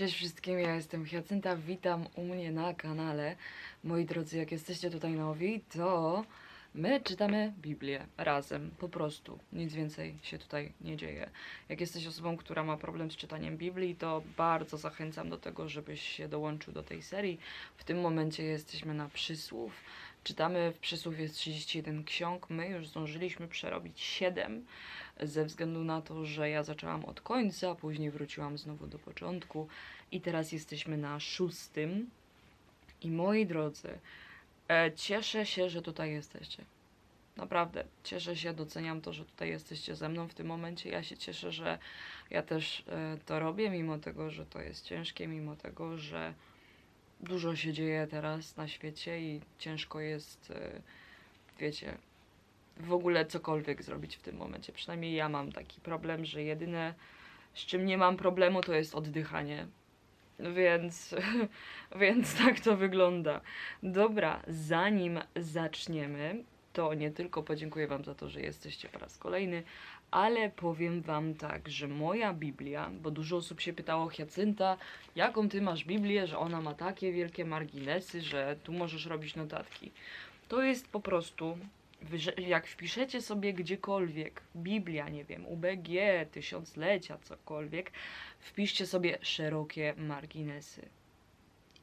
Cześć wszystkim, ja jestem Hiacynta, witam u mnie na kanale. Moi drodzy, jak jesteście tutaj nowi, to my czytamy Biblię razem, po prostu. Nic więcej się tutaj nie dzieje. Jak jesteś osobą, która ma problem z czytaniem Biblii, to bardzo zachęcam do tego, żebyś się dołączył do tej serii. W tym momencie jesteśmy na przysłów. Czytamy w przysłowie 31 ksiąg. My już zdążyliśmy przerobić 7 ze względu na to, że ja zaczęłam od końca, później wróciłam znowu do początku i teraz jesteśmy na szóstym. I moi drodzy, e, cieszę się, że tutaj jesteście. Naprawdę, cieszę się, doceniam to, że tutaj jesteście ze mną w tym momencie. Ja się cieszę, że ja też e, to robię, mimo tego, że to jest ciężkie, mimo tego, że dużo się dzieje teraz na świecie i ciężko jest, e, wiecie, w ogóle cokolwiek zrobić w tym momencie. Przynajmniej ja mam taki problem, że jedyne z czym nie mam problemu to jest oddychanie. Więc, więc tak to wygląda. Dobra, zanim zaczniemy, to nie tylko podziękuję Wam za to, że jesteście po raz kolejny, ale powiem Wam tak, że moja Biblia, bo dużo osób się pytało Hiacynta, jaką Ty masz Biblię, że ona ma takie wielkie marginesy, że tu możesz robić notatki. To jest po prostu jak wpiszecie sobie gdziekolwiek Biblia, nie wiem, UBG, tysiąclecia, cokolwiek, wpiszcie sobie szerokie marginesy.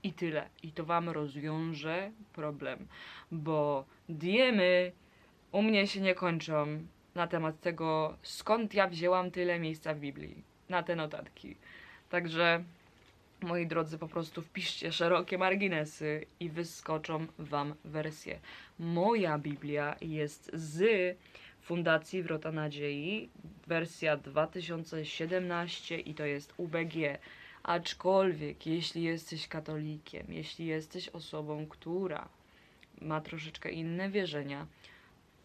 I tyle. I to wam rozwiąże problem. Bo diemy u mnie się nie kończą na temat tego, skąd ja wzięłam tyle miejsca w Biblii. Na te notatki. Także Moi drodzy, po prostu wpiszcie szerokie marginesy i wyskoczą Wam wersje. Moja Biblia jest z Fundacji Wrota Nadziei, wersja 2017 i to jest UBG. Aczkolwiek, jeśli jesteś katolikiem, jeśli jesteś osobą, która ma troszeczkę inne wierzenia,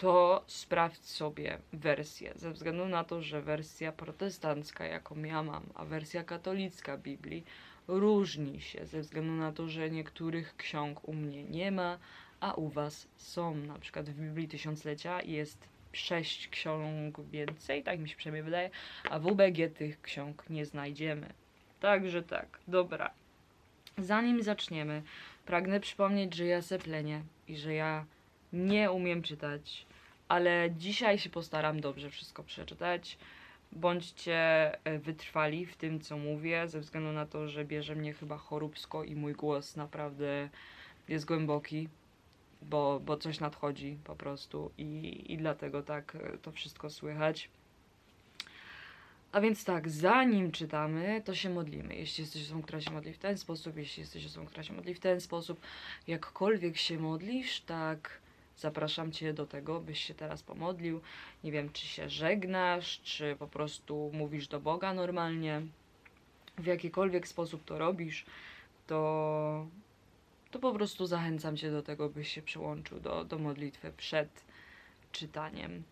to sprawdź sobie wersję. Ze względu na to, że wersja protestancka, jaką ja mam, a wersja katolicka Biblii różni się ze względu na to, że niektórych ksiąg u mnie nie ma, a u was są. Na przykład w Biblii Tysiąclecia jest sześć ksiąg więcej, tak mi się przynajmniej wydaje, a w UBG tych ksiąg nie znajdziemy. Także tak, dobra. Zanim zaczniemy, pragnę przypomnieć, że ja seplenię i że ja nie umiem czytać, ale dzisiaj się postaram dobrze wszystko przeczytać. Bądźcie e, wytrwali w tym, co mówię, ze względu na to, że bierze mnie chyba choróbsko i mój głos naprawdę jest głęboki, bo, bo coś nadchodzi po prostu i, i dlatego tak e, to wszystko słychać. A więc tak, zanim czytamy, to się modlimy. Jeśli jesteś osobą, która się modli w ten sposób, jeśli jesteś osobą, która się modli w ten sposób, jakkolwiek się modlisz, tak zapraszam Cię do tego, byś się teraz pomodlił. Nie wiem, czy się żegnasz, czy po prostu mówisz do Boga normalnie. W jakikolwiek sposób to robisz, to, to po prostu zachęcam Cię do tego, byś się przyłączył do, do modlitwy przed czytaniem.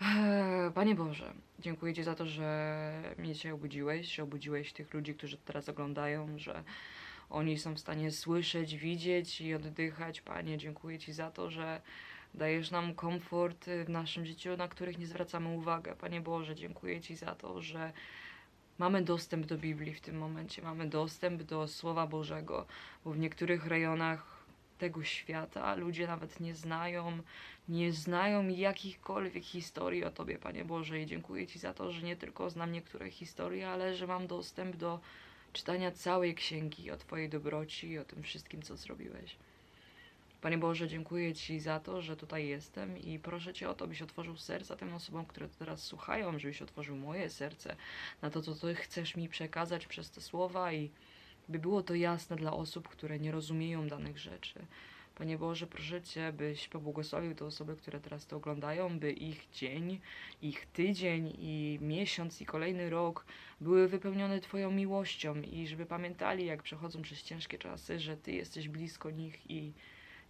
Eee, Panie Boże, dziękuję Ci za to, że mnie dzisiaj obudziłeś, że obudziłeś tych ludzi, którzy teraz oglądają, że oni są w stanie słyszeć, widzieć i oddychać. Panie, dziękuję Ci za to, że dajesz nam komfort w naszym życiu, na których nie zwracamy uwagi. Panie Boże, dziękuję Ci za to, że mamy dostęp do Biblii w tym momencie, mamy dostęp do Słowa Bożego, bo w niektórych rejonach tego świata ludzie nawet nie znają, nie znają jakichkolwiek historii o Tobie, Panie Boże. I dziękuję Ci za to, że nie tylko znam niektóre historie, ale że mam dostęp do czytania całej księgi o Twojej dobroci i o tym wszystkim, co zrobiłeś. Panie Boże, dziękuję Ci za to, że tutaj jestem i proszę Cię o to, byś otworzył serca tym osobom, które teraz słuchają, żebyś otworzył moje serce na to, co Ty chcesz mi przekazać przez te słowa i by było to jasne dla osób, które nie rozumieją danych rzeczy. Panie Boże, proszę Cię, byś pobłogosławił te osoby, które teraz to oglądają, by ich dzień, ich tydzień i miesiąc i kolejny rok były wypełnione Twoją miłością i żeby pamiętali, jak przechodzą przez ciężkie czasy, że Ty jesteś blisko nich i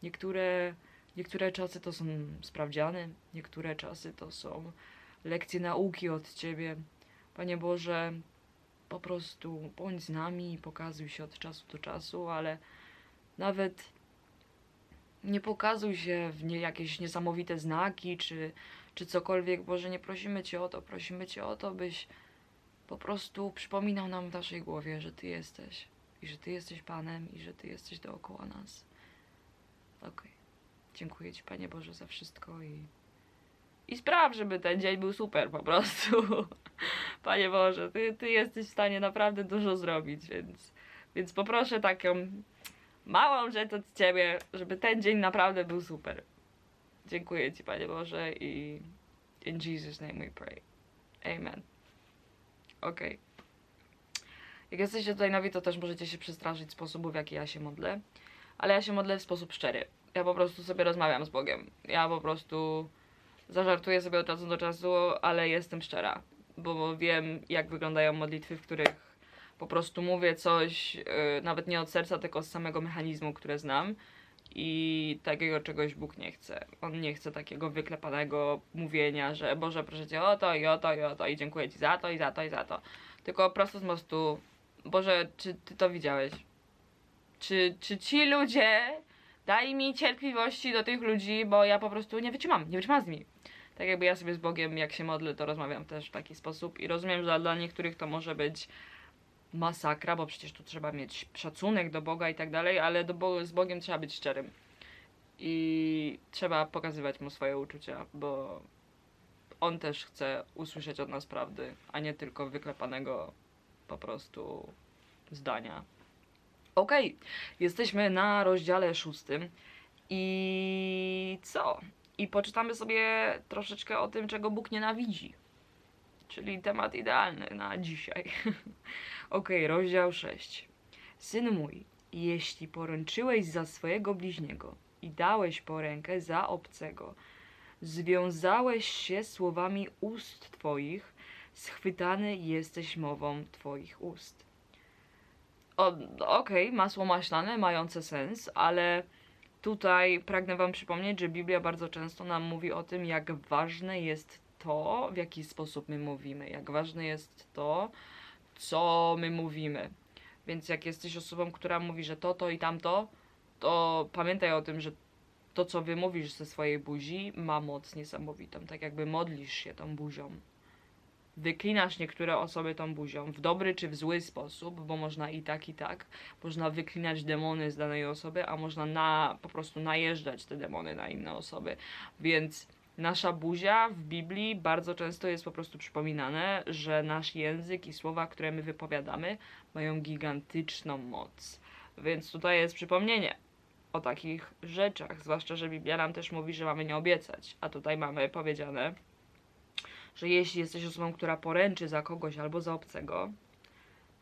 niektóre, niektóre czasy to są sprawdziany, niektóre czasy to są lekcje nauki od Ciebie. Panie Boże, po prostu bądź z nami i pokazuj się od czasu do czasu, ale nawet nie pokazuj się w nie jakieś niesamowite znaki czy, czy cokolwiek. Boże, nie prosimy Cię o to, prosimy Cię o to, byś po prostu przypominał nam w naszej głowie, że Ty jesteś. I że Ty jesteś Panem, i że Ty jesteś dookoła nas. Okej. Dziękuję Ci, Panie Boże, za wszystko i. I spraw, żeby ten dzień był super po prostu. Panie Boże, ty, ty jesteś w stanie naprawdę dużo zrobić, więc, więc poproszę taką małą rzecz od Ciebie, żeby ten dzień naprawdę był super. Dziękuję Ci, Panie Boże, i in Jesus' name we pray. Amen. Okej. Jak jesteście tutaj nowi, to też możecie się przestraszyć sposobu, w jaki ja się modlę. Ale ja się modlę w sposób szczery. Ja po prostu sobie rozmawiam z Bogiem. Ja po prostu zażartuję sobie od czasu do czasu, ale jestem szczera. Bo wiem, jak wyglądają modlitwy, w których po prostu mówię coś, yy, nawet nie od serca, tylko z samego mechanizmu, które znam. I takiego czegoś Bóg nie chce. On nie chce takiego wyklepanego mówienia, że Boże, proszę Cię o to i o to i o to i dziękuję Ci za to i za to i za to. Tylko prosto z mostu, Boże, czy Ty to widziałeś? Czy, czy ci ludzie, daj mi cierpliwości do tych ludzi, bo ja po prostu nie wytrzymam, nie wytrzymam z nimi. Tak jakby ja sobie z Bogiem, jak się modlę, to rozmawiam też w taki sposób i rozumiem, że dla niektórych to może być masakra, bo przecież tu trzeba mieć szacunek do Boga i tak dalej, ale do Bo z Bogiem trzeba być szczerym. I trzeba pokazywać mu swoje uczucia, bo on też chce usłyszeć od nas prawdy, a nie tylko wyklepanego po prostu zdania. Okej, jesteśmy na rozdziale szóstym i co? I poczytamy sobie troszeczkę o tym, czego Bóg nienawidzi. Czyli temat idealny na dzisiaj. Okej, rozdział 6. Syn mój, jeśli poręczyłeś za swojego bliźniego i dałeś porękę za obcego, związałeś się słowami ust twoich, schwytany jesteś mową twoich ust. Okej, masło maślane, mające sens, ale tutaj pragnę Wam przypomnieć, że Biblia bardzo często nam mówi o tym, jak ważne jest to, w jaki sposób my mówimy, jak ważne jest to, co my mówimy. Więc jak jesteś osobą, która mówi, że to, to i tamto, to pamiętaj o tym, że to, co wymówisz ze swojej buzi, ma moc niesamowitą. Tak jakby modlisz się tą buzią. Wyklinasz niektóre osoby tą buzią, w dobry czy w zły sposób, bo można i tak, i tak. Można wyklinać demony z danej osoby, a można na, po prostu najeżdżać te demony na inne osoby. Więc nasza buzia w Biblii bardzo często jest po prostu przypominane, że nasz język i słowa, które my wypowiadamy, mają gigantyczną moc. Więc tutaj jest przypomnienie o takich rzeczach, zwłaszcza, że Biblia nam też mówi, że mamy nie obiecać, a tutaj mamy powiedziane, że jeśli jesteś osobą, która poręczy za kogoś albo za obcego,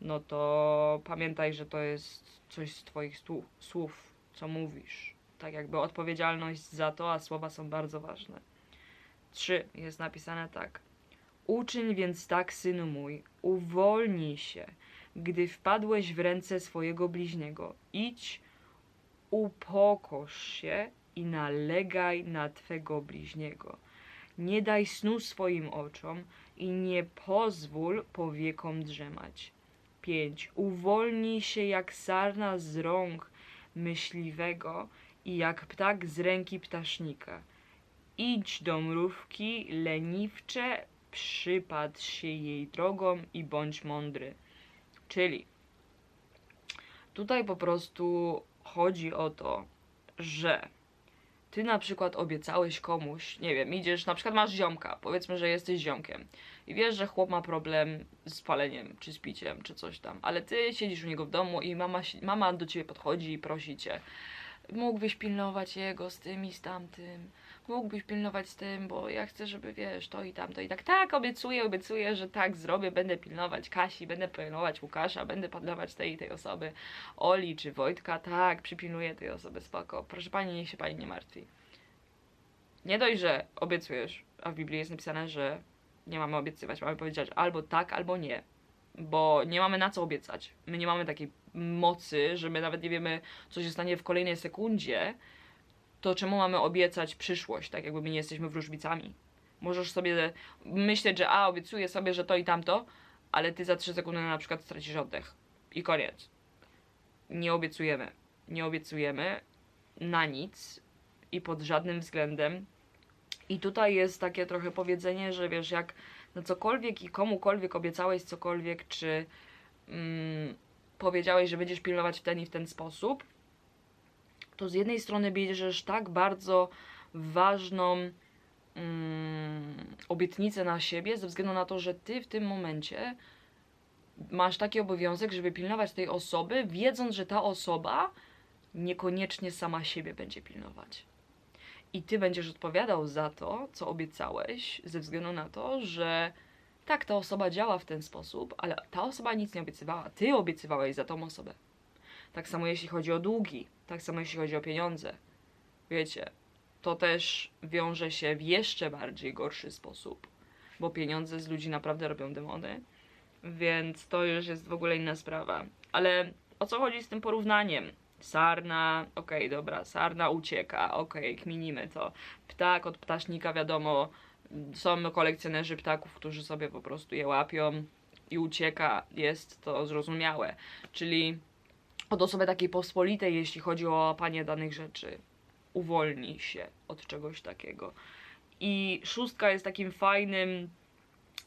no to pamiętaj, że to jest coś z Twoich słów, co mówisz. Tak jakby odpowiedzialność za to, a słowa są bardzo ważne. 3 jest napisane tak. Uczyń więc tak, synu mój, uwolnij się, gdy wpadłeś w ręce swojego bliźniego. Idź, upokorz się i nalegaj na twego bliźniego. Nie daj snu swoim oczom i nie pozwól powiekom drzemać. 5. Uwolnij się jak sarna z rąk myśliwego i jak ptak z ręki ptasznika. Idź do mrówki leniwcze, przypatrz się jej drogą i bądź mądry. Czyli tutaj po prostu chodzi o to, że ty na przykład obiecałeś komuś, nie wiem, idziesz, na przykład masz ziomka, powiedzmy, że jesteś ziomkiem i wiesz, że chłop ma problem z paleniem, czy z piciem, czy coś tam, ale ty siedzisz u niego w domu i mama, mama do ciebie podchodzi i prosi cię, mógłbyś pilnować jego z tym i z tamtym, mógłbyś pilnować z tym, bo ja chcę, żeby wiesz, to i tamto i tak, tak, obiecuję, obiecuję, że tak zrobię, będę pilnować Kasi, będę pilnować Łukasza, będę pilnować tej i tej osoby, Oli czy Wojtka, tak, przypilnuję tej osoby, spoko, proszę pani, niech się pani nie martwi. Nie dość, że obiecujesz, a w Biblii jest napisane, że nie mamy obiecywać, mamy powiedzieć albo tak, albo nie, bo nie mamy na co obiecać. My nie mamy takiej mocy, że my nawet nie wiemy, co się stanie w kolejnej sekundzie, to czemu mamy obiecać przyszłość, tak jakby my nie jesteśmy wróżbicami. Możesz sobie myśleć, że a, obiecuję sobie, że to i tamto, ale ty za 3 sekundy na przykład stracisz oddech. I koniec. Nie obiecujemy. Nie obiecujemy na nic i pod żadnym względem. I tutaj jest takie trochę powiedzenie, że wiesz, jak na cokolwiek i komukolwiek obiecałeś cokolwiek, czy mm, powiedziałeś, że będziesz pilnować w ten i w ten sposób, to z jednej strony bierzesz tak bardzo ważną mm, obietnicę na siebie, ze względu na to, że ty w tym momencie masz taki obowiązek, żeby pilnować tej osoby, wiedząc, że ta osoba niekoniecznie sama siebie będzie pilnować. I ty będziesz odpowiadał za to, co obiecałeś, ze względu na to, że tak, ta osoba działa w ten sposób, ale ta osoba nic nie obiecywała. Ty obiecywałeś za tą osobę. Tak samo jeśli chodzi o długi, tak samo jeśli chodzi o pieniądze. Wiecie, to też wiąże się w jeszcze bardziej gorszy sposób, bo pieniądze z ludzi naprawdę robią demony, więc to już jest w ogóle inna sprawa. Ale o co chodzi z tym porównaniem? Sarna, okej, dobra, sarna ucieka, okej, kminimy to. Ptak od ptasznika, wiadomo, są kolekcjonerzy ptaków, którzy sobie po prostu je łapią i ucieka, jest to zrozumiałe. Czyli od osoby takiej pospolitej, jeśli chodzi o łapanie danych rzeczy, uwolni się od czegoś takiego. I szóstka jest takim fajnym,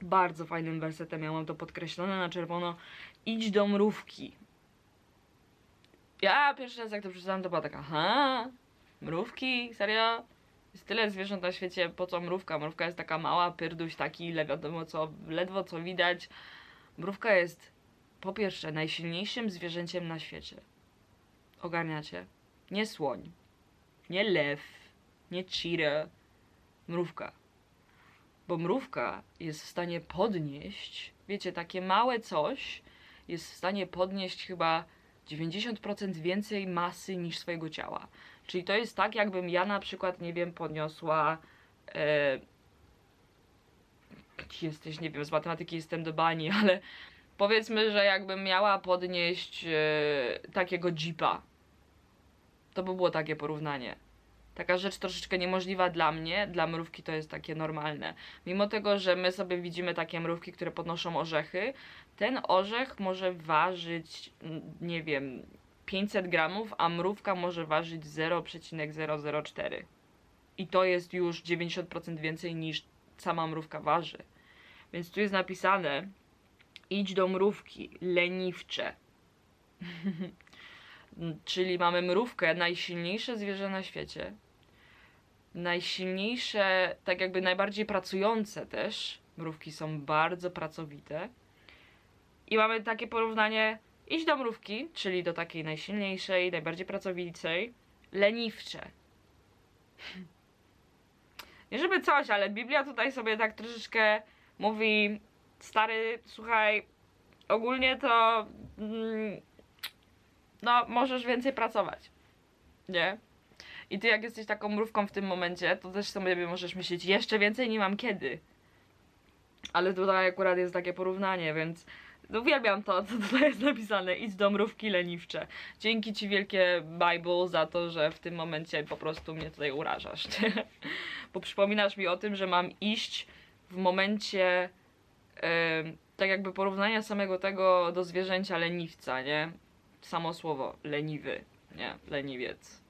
bardzo fajnym wersetem, ja mam to podkreślone na czerwono. Idź do mrówki. Ja pierwszy raz jak to przeczytałam, to była taka, aha, mrówki, serio? Jest tyle zwierząt na świecie, po co mrówka? Mrówka jest taka mała, pyrduś taki, ile wiadomo co, ledwo co widać. Mrówka jest po pierwsze najsilniejszym zwierzęciem na świecie. Ogarniacie? Nie słoń, nie lew, nie cheetah, mrówka. Bo mrówka jest w stanie podnieść, wiecie, takie małe coś jest w stanie podnieść chyba 90% więcej masy niż swojego ciała. Czyli to jest tak, jakbym ja na przykład, nie wiem, podniosła. E, jesteś, nie wiem, z matematyki jestem do bani, ale powiedzmy, że jakbym miała podnieść e, takiego jeepa. To by było takie porównanie. Taka rzecz troszeczkę niemożliwa dla mnie, dla mrówki to jest takie normalne. Mimo tego, że my sobie widzimy takie mrówki, które podnoszą orzechy, ten orzech może ważyć, nie wiem, 500 gramów, a mrówka może ważyć 0,004. I to jest już 90% więcej niż sama mrówka waży. Więc tu jest napisane: idź do mrówki, leniwcze. Czyli mamy mrówkę, najsilniejsze zwierzę na świecie. Najsilniejsze, tak jakby najbardziej pracujące też. Mrówki są bardzo pracowite. I mamy takie porównanie: idź do mrówki, czyli do takiej najsilniejszej, najbardziej pracowitej, leniwcze. Nie żeby coś, ale Biblia tutaj sobie tak troszeczkę mówi: stary, słuchaj, ogólnie to. Mm, no, możesz więcej pracować. Nie? I ty, jak jesteś taką mrówką w tym momencie, to też sobie możesz myśleć jeszcze więcej, nie mam kiedy. Ale tutaj akurat jest takie porównanie, więc uwielbiam to, co tutaj jest napisane. Idź do mrówki leniwcze. Dzięki ci wielkie Bible za to, że w tym momencie po prostu mnie tutaj urażasz. Bo przypominasz mi o tym, że mam iść w momencie tak jakby porównania samego tego do zwierzęcia leniwca, nie? Samo słowo, leniwy, nie? Leniwiec.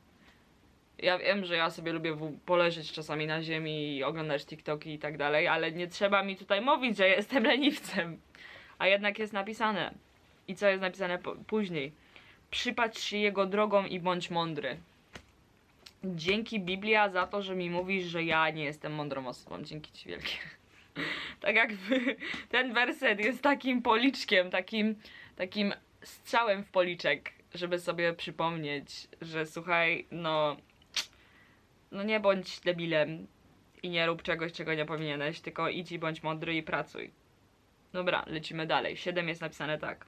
Ja wiem, że ja sobie lubię poleżeć czasami na ziemi i oglądać TikToki i tak dalej, ale nie trzeba mi tutaj mówić, że jestem leniwcem. A jednak jest napisane. I co jest napisane później? Przypatrz się jego drogą i bądź mądry. Dzięki Biblia za to, że mi mówisz, że ja nie jestem mądrą osobą. Dzięki ci wielkie. Tak jakby ten werset jest takim policzkiem, takim, takim strzałem w policzek, żeby sobie przypomnieć, że słuchaj, no, no nie bądź debilem i nie rób czegoś, czego nie powinieneś, tylko idź i bądź mądry i pracuj. Dobra, lecimy dalej. 7 jest napisane tak.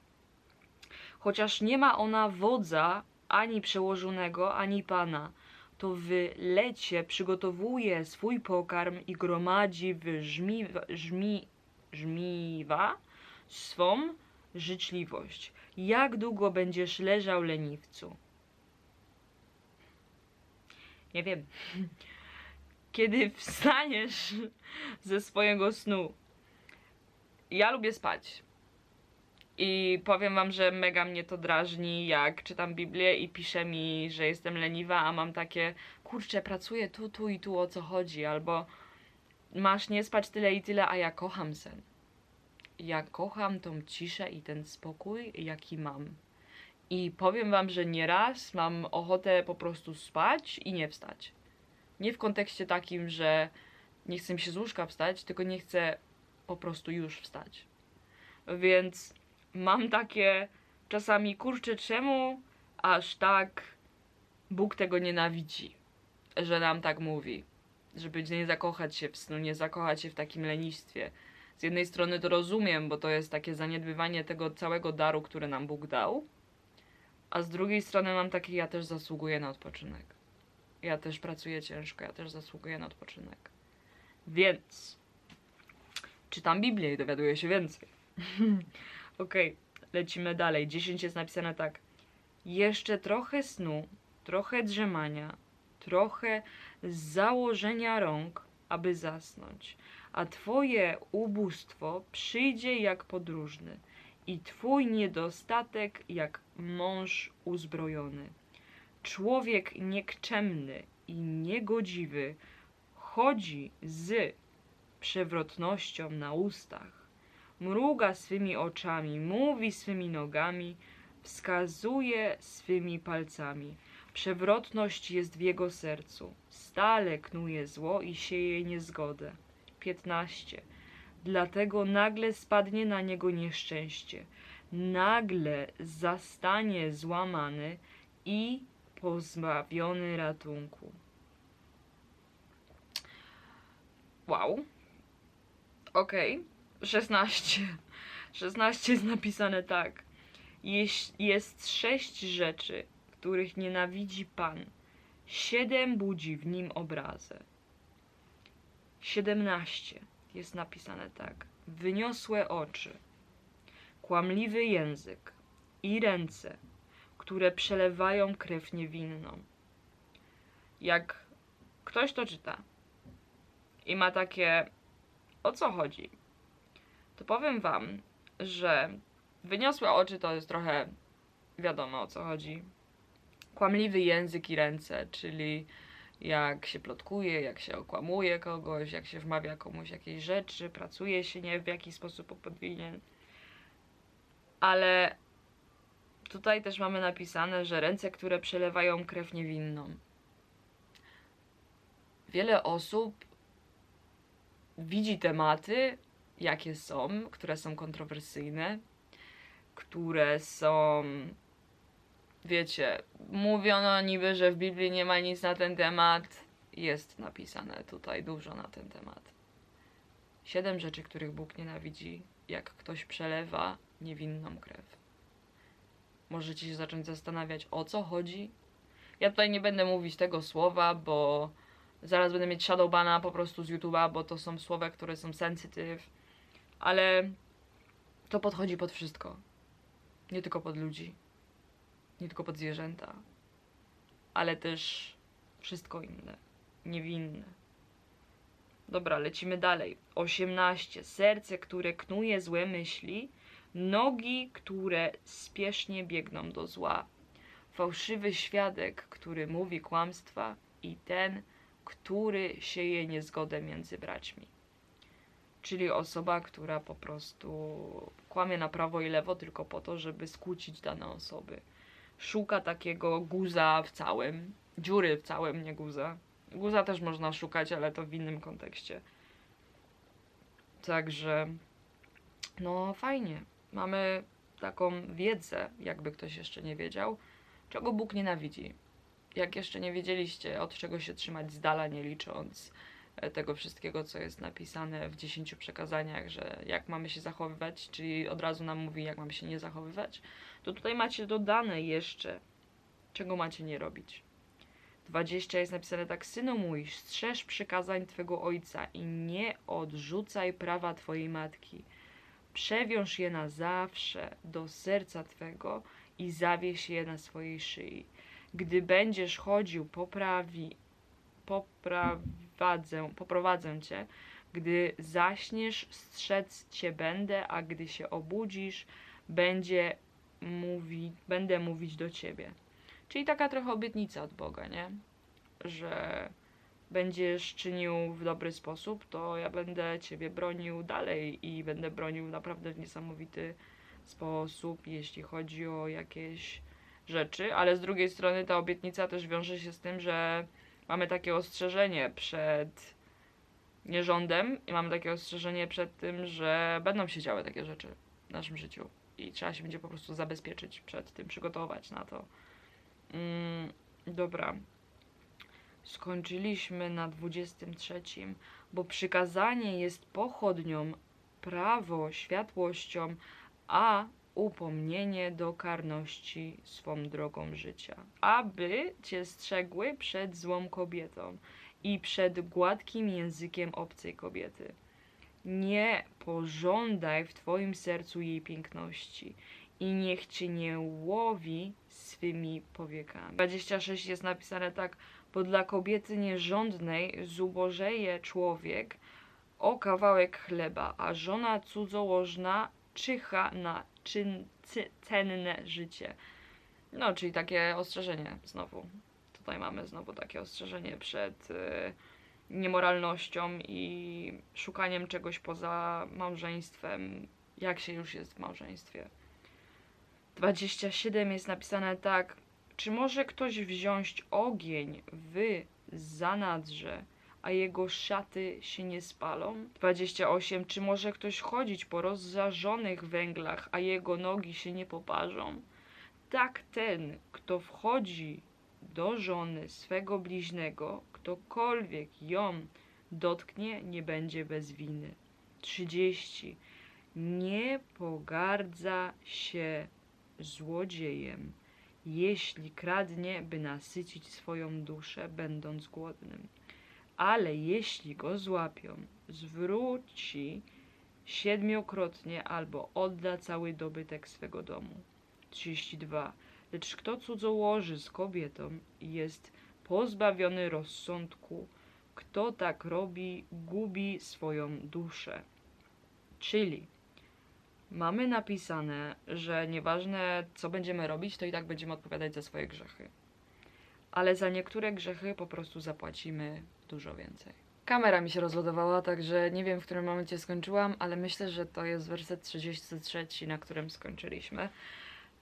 Chociaż nie ma ona wodza, ani przełożonego, ani pana, to w lecie przygotowuje swój pokarm i gromadzi w żmi, żmi, żmiwa swą życzliwość. Jak długo będziesz leżał leniwcu? Nie wiem. Kiedy wstaniesz ze swojego snu. Ja lubię spać. I powiem wam, że mega mnie to drażni, jak czytam Biblię i pisze mi, że jestem leniwa, a mam takie, kurczę, pracuję tu, tu i tu, o co chodzi, albo masz nie spać tyle i tyle, a ja kocham sen. Ja kocham tą ciszę i ten spokój, jaki mam. I powiem wam, że nieraz mam ochotę po prostu spać i nie wstać. Nie w kontekście takim, że nie chcę mi się z łóżka wstać, tylko nie chcę po prostu już wstać. Więc mam takie czasami, kurczę, czemu aż tak Bóg tego nienawidzi, że nam tak mówi. Żeby nie zakochać się w snu, nie zakochać się w takim lenistwie. Z jednej strony to rozumiem, bo to jest takie zaniedbywanie tego całego daru, który nam Bóg dał. A z drugiej strony mam takie, ja też zasługuję na odpoczynek. Ja też pracuję ciężko, ja też zasługuję na odpoczynek. Więc czytam Biblię i dowiaduję się więcej. Okej, lecimy dalej. 10 jest napisane tak. Jeszcze trochę snu, trochę drzemania, trochę założenia rąk, aby zasnąć, a twoje ubóstwo przyjdzie jak podróżny i twój niedostatek jak mąż uzbrojony. Człowiek niekczemny i niegodziwy chodzi z przewrotnością na ustach, mruga swymi oczami, mówi swymi nogami, wskazuje swymi palcami. Przewrotność jest w jego sercu, stale knuje zło i sieje niezgodę. 15. Dlatego nagle spadnie na niego nieszczęście, nagle zastanie złamany i pozbawiony ratunku. Wow. Okej. 16. 16 jest napisane tak. Jest, sześć rzeczy, których nienawidzi Pan. Siedem budzi w nim obrazę. 17 jest napisane tak. Wyniosłe oczy, kłamliwy język i ręce, które przelewają krew niewinną. Jak ktoś to czyta i ma takie o co chodzi, to powiem wam, że wyniosłe oczy to jest trochę wiadomo o co chodzi. Kłamliwy język i ręce, czyli jak się plotkuje, jak się okłamuje kogoś, jak się wmawia komuś jakieś rzeczy, pracuje się nie w jaki sposób powinien. Ale tutaj też mamy napisane, że ręce, które przelewają krew niewinną. Wiele osób widzi tematy, jakie są, które są kontrowersyjne, które są wiecie, mówiono niby, że w Biblii nie ma nic na ten temat. Jest napisane tutaj dużo na ten temat. Siedem rzeczy, których Bóg nienawidzi, jak ktoś przelewa niewinną krew. Możecie się zacząć zastanawiać, o co chodzi. Ja tutaj nie będę mówić tego słowa, bo zaraz będę mieć shadowbana po prostu z YouTube'a, bo to są słowa, które są sensitive. Ale to podchodzi pod wszystko. Nie tylko pod ludzi nie tylko pod zwierzęta, ale też wszystko inne, niewinne. Dobra, lecimy dalej. 18. Serce, które knuje złe myśli, nogi, które spiesznie biegną do zła, fałszywy świadek, który mówi kłamstwa i ten, który sieje niezgodę między braćmi. Czyli osoba, która po prostu kłamie na prawo i lewo tylko po to, żeby skłócić dane osoby szuka takiego guza w całym, dziury w całym, nie guza. Guza też można szukać, ale to w innym kontekście. Także, no fajnie. Mamy taką wiedzę, jakby ktoś jeszcze nie wiedział, czego Bóg nienawidzi. Jak jeszcze nie wiedzieliście, od czego się trzymać z dala, nie licząc tego wszystkiego, co jest napisane w dziesięciu przekazaniach, że jak mamy się zachowywać, czyli od razu nam mówi, jak mamy się nie zachowywać, to tutaj macie dodane jeszcze, czego macie nie robić. 20 jest napisane tak: Synu mój, strzeż przykazań twego ojca i nie odrzucaj prawa twojej matki. Przewiąż je na zawsze do serca twego i zawieś je na swojej szyi. Gdy będziesz chodził, poprawi, poprowadzę, poprowadzę cię. Gdy zaśniesz, strzec cię będę, a gdy się obudzisz, będzie mówi, będę mówić do ciebie. Czyli taka trochę obietnica od Boga, nie? Że będziesz czynił w dobry sposób, to ja będę ciebie bronił dalej i będę bronił naprawdę w niesamowity sposób, jeśli chodzi o jakieś rzeczy, ale z drugiej strony ta obietnica też wiąże się z tym, że mamy takie ostrzeżenie przed nierządem i mamy takie ostrzeżenie przed tym, że będą się działy takie rzeczy w naszym życiu i trzeba się będzie po prostu zabezpieczyć przed tym, przygotować na to. Mm, dobra. Skończyliśmy na 23, bo przykazanie jest pochodnią, prawo światłością, a upomnienie do karności swą drogą życia, aby cię strzegły przed złą kobietą i przed gładkim językiem obcej kobiety. Nie pożądaj w twoim sercu jej piękności i niech cię nie łowi swymi powiekami. 26 jest napisane tak, bo dla kobiety nierządnej zubożeje człowiek o kawałek chleba, a żona cudzołożna czyha na czyn, cenne życie. No, czyli takie ostrzeżenie znowu. Tutaj mamy znowu takie ostrzeżenie przed y, niemoralnością i szukaniem czegoś poza małżeństwem, jak się już jest w małżeństwie. 27 jest napisane tak. Czy może ktoś wziąć ogień w zanadrze, a jego szaty się nie spalą? 28. Czy może ktoś chodzić po rozżarzonych węglach, a jego nogi się nie poparzą? Tak ten, kto wchodzi do żony swego bliźnego, ktokolwiek ją dotknie, nie będzie bez winy. 30. Nie pogardza się złodziejem, jeśli kradnie, by nasycić swoją duszę, będąc głodnym. Ale jeśli go złapią, zwróci siedmiokrotnie albo odda cały dobytek swego domu. 32. Lecz kto cudzołoży z kobietą jest pozbawiony rozsądku. Kto tak robi, gubi swoją duszę. Czyli mamy napisane, że nieważne co będziemy robić, to i tak będziemy odpowiadać za swoje grzechy. Ale za niektóre grzechy po prostu zapłacimy dużo więcej. Kamera mi się rozładowała, także nie wiem w którym momencie skończyłam, ale myślę, że to jest werset 33, na którym skończyliśmy.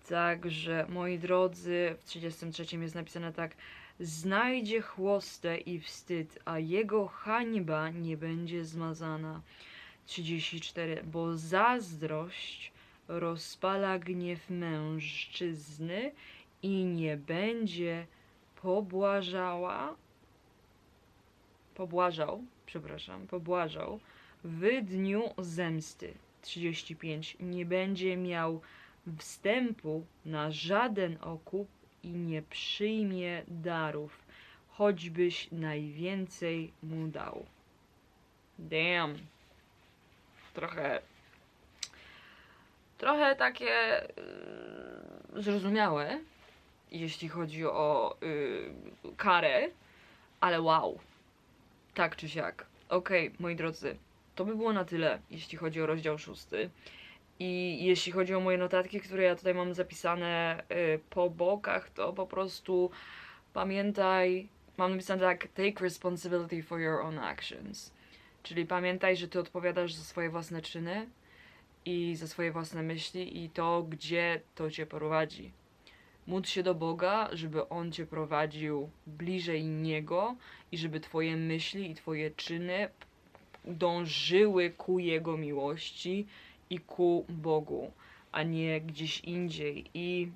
Także moi drodzy, w 33 jest napisane tak: Znajdzie chłostę i wstyd, a jego hańba nie będzie zmazana. 34. Bo zazdrość rozpala gniew mężczyzny i nie będzie pobłażała, pobłażał, przepraszam, pobłażał w dniu zemsty. 35. Nie będzie miał wstępu na żaden okup i nie przyjmie darów, choćbyś najwięcej mu dał. Damn. Trochę. Trochę takie yy, zrozumiałe, jeśli chodzi o yy, karę, ale wow. Tak czy siak. Okej, moi drodzy, to by było na tyle, jeśli chodzi o rozdział szósty. I jeśli chodzi o moje notatki, które ja tutaj mam zapisane y, po bokach, to po prostu pamiętaj, mam napisane tak, take responsibility for your own actions. Czyli pamiętaj, że ty odpowiadasz za swoje własne czyny i za swoje własne myśli i to, gdzie to cię prowadzi. Módl się do Boga, żeby On cię prowadził bliżej Niego i żeby twoje myśli i twoje czyny dążyły ku Jego miłości i ku Bogu, a nie gdzieś indziej. I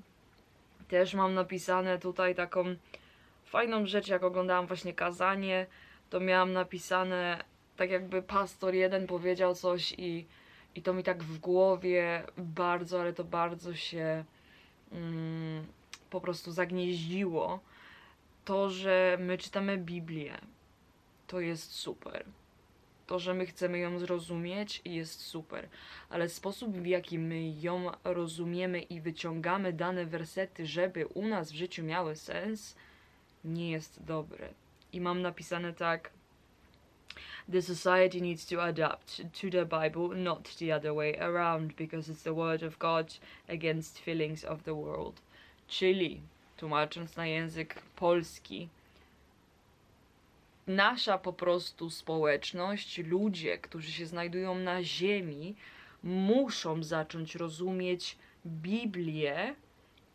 też mam napisane tutaj taką fajną rzecz, jak oglądałam właśnie kazanie, to miałam napisane tak jakby pastor jeden powiedział coś i, i to mi tak w głowie bardzo, ale to bardzo się mm, po prostu zagnieździło. To, że my czytamy Biblię, to jest super to, że my chcemy ją zrozumieć, jest super, ale sposób, w jaki my ją rozumiemy i wyciągamy dane wersety, żeby u nas w życiu miały sens, nie jest dobry. I mam napisane tak. The society needs to adapt to the Bible, not the other way around, because it's the word of God against feelings of the world. Czyli, tłumacząc na język polski, nasza po prostu społeczność, ludzie, którzy się znajdują na Ziemi, muszą zacząć rozumieć Biblię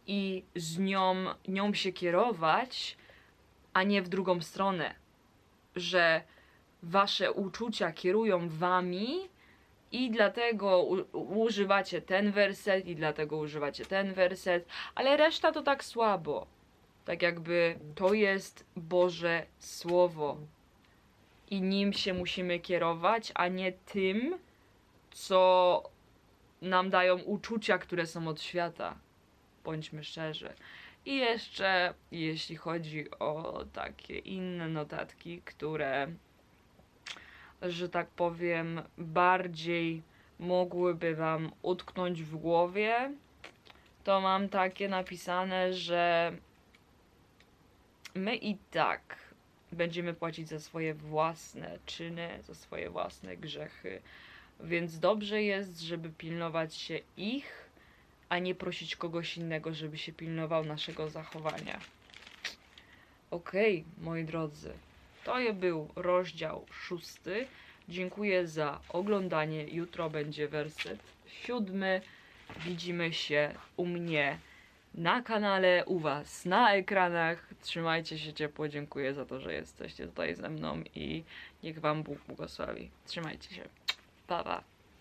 i z nią, nią się kierować, a nie w drugą stronę. Że wasze uczucia kierują wami i dlatego używacie ten werset, i dlatego używacie ten werset, ale reszta to tak słabo. Tak jakby to jest Boże Słowo. I nim się musimy kierować, a nie tym, co nam dają uczucia, które są od świata. Bądźmy szczerzy. I jeszcze, jeśli chodzi o takie inne notatki, które, że tak powiem, bardziej mogłyby Wam utknąć w głowie, to mam takie napisane, że my i tak będziemy płacić za swoje własne czyny, za swoje własne grzechy. Więc dobrze jest, żeby pilnować się ich, a nie prosić kogoś innego, żeby się pilnował naszego zachowania. Okej, moi drodzy, to był rozdział szósty. Dziękuję za oglądanie. Jutro będzie werset siódmy. Widzimy się u mnie na kanale, u Was na ekranach. Trzymajcie się ciepło. Dziękuję za to, że jesteście tutaj ze mną i niech Wam Bóg błogosławi. Trzymajcie się. Pa, pa.